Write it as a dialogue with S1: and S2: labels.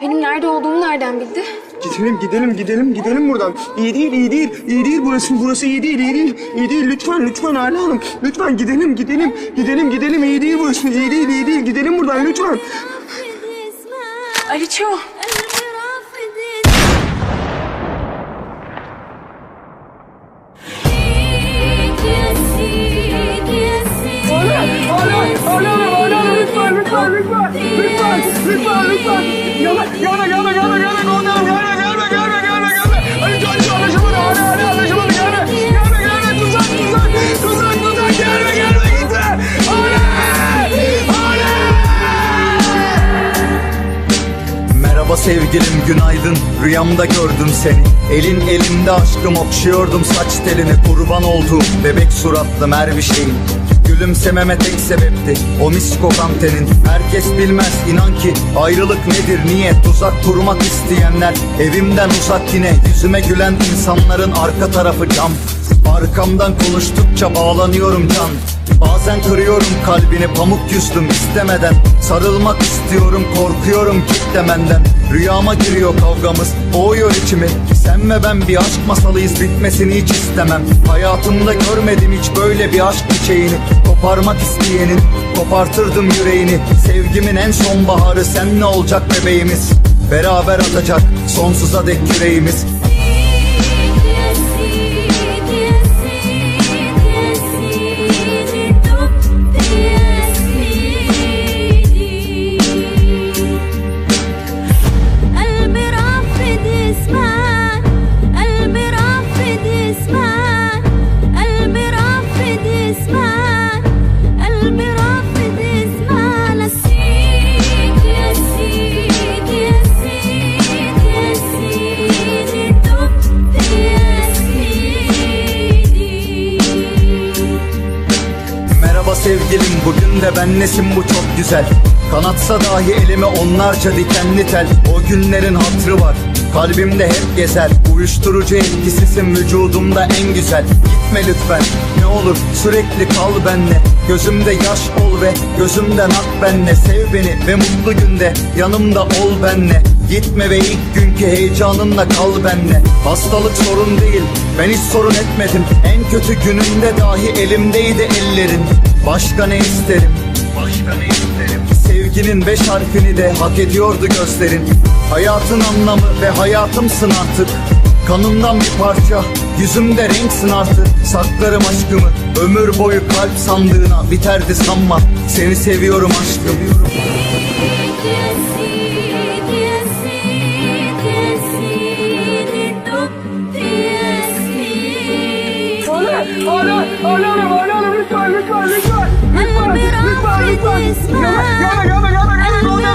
S1: Benim nerede olduğumu nereden bildi?
S2: Gidelim, gidelim, gidelim, gidelim buradan. İyi değil, iyi değil, iyi değil burası, burası iyi değil, iyi değil, iyi değil. Lütfen, lütfen Hala Hanım, lütfen gidelim, gidelim, gidelim, gidelim. İyi değil burası, iyi değil, iyi değil. Gidelim buradan lütfen.
S1: Aliço.
S2: Lütfen, lütfen, lütfen, lütfen, lütfen. Gelme, gelme, gelme, gelme, gelme, komutanım, gelme, gelme, gelme, gelme. Ali Hala anlaşılmadı, gelme, gelme, gelme, tuzak, tuzak, tuzak, tuzak, gelme, gelme, gitme. Hala, Hala.
S3: Merhaba sevgilim günaydın Rüyamda gördüm seni Elin elimde aşkım okşuyordum saç telini Kurban olduğum bebek suratlı mervi şeyin Gülümsememe tek sebepti o mis kokan tenin Herkes bilmez inan ki ayrılık nedir niye? Tuzak kurmak isteyenler evimden uzak yine Yüzüme gülen insanların arka tarafı cam Arkamdan konuştukça bağlanıyorum can. Bazen kırıyorum kalbini pamuk yüzdüm istemeden. Sarılmak istiyorum korkuyorum kitlemenden. Rüyama giriyor kavgamız boğuyor içimi. Sen ve ben bir aşk masalıyız bitmesini hiç istemem. Hayatımda görmedim hiç böyle bir aşk çiçeğini. Koparmak isteyenin kopartırdım yüreğini. Sevgimin en son baharı sen ne olacak bebeğimiz? Beraber atacak sonsuza dek yüreğimiz bugün de ben nesin bu çok güzel. Kanatsa dahi elime onlarca dikenli tel O günlerin hatrı var kalbimde hep gezer. Uyuşturucu etkisisin vücudumda en güzel. Gitme lütfen ne olur sürekli kal benle Gözümde yaş ol ve gözümden ak benle Sev beni ve mutlu günde yanımda ol benle Gitme ve ilk günkü heyecanınla kal benle Hastalık sorun değil ben hiç sorun etmedim. En kötü günümde dahi elimdeydi ellerin Başka ne isterim? Başka ne isterim? Sevginin beş harfini de hak ediyordu gözlerin. Hayatın anlamı ve hayatımsın artık. Kanımdan bir parça Yüzümde renksin artık. Saklarım aşkımı Ömür boyu kalp sandığına Biterdi sanma. Seni seviyorum aşkım.
S4: يا
S2: Ana, ananım, ananım lütfen, lütfen, lütfen. Lütfen, lütfen, lütfen. Gelme, gelme, gelme, gelme.